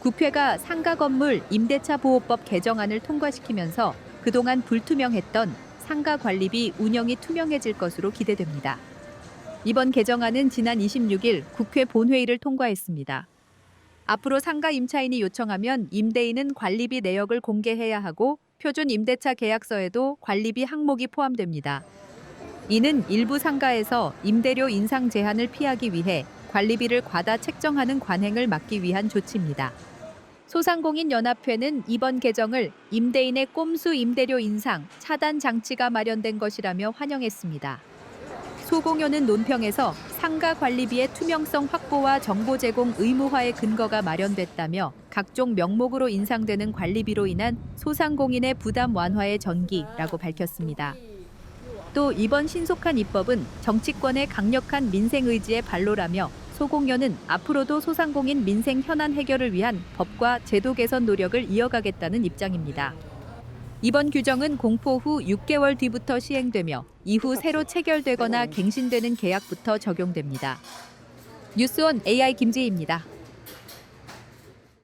국회가 상가 건물 임대차 보호법 개정안을 통과시키면서 그동안 불투명했던 상가 관리비 운영이 투명해질 것으로 기대됩니다. 이번 개정안은 지난 26일 국회 본회의를 통과했습니다. 앞으로 상가 임차인이 요청하면 임대인은 관리비 내역을 공개해야 하고 표준 임대차 계약서에도 관리비 항목이 포함됩니다. 이는 일부 상가에서 임대료 인상 제한을 피하기 위해 관리비를 과다 책정하는 관행을 막기 위한 조치입니다. 소상공인 연합회는 이번 개정을 임대인의 꼼수 임대료 인상 차단 장치가 마련된 것이라며 환영했습니다. 소공연은 논평에서 상가 관리비의 투명성 확보와 정보 제공 의무화의 근거가 마련됐다며 각종 명목으로 인상되는 관리비로 인한 소상공인의 부담 완화의 전기라고 밝혔습니다. 또 이번 신속한 입법은 정치권의 강력한 민생 의지의 발로라며 소공연은 앞으로도 소상공인 민생 현안 해결을 위한 법과 제도 개선 노력을 이어가겠다는 입장입니다. 이번 규정은 공포 후 6개월 뒤부터 시행되며 이후 새로 체결되거나 갱신되는 계약부터 적용됩니다. 뉴스원 AI 김지희입니다.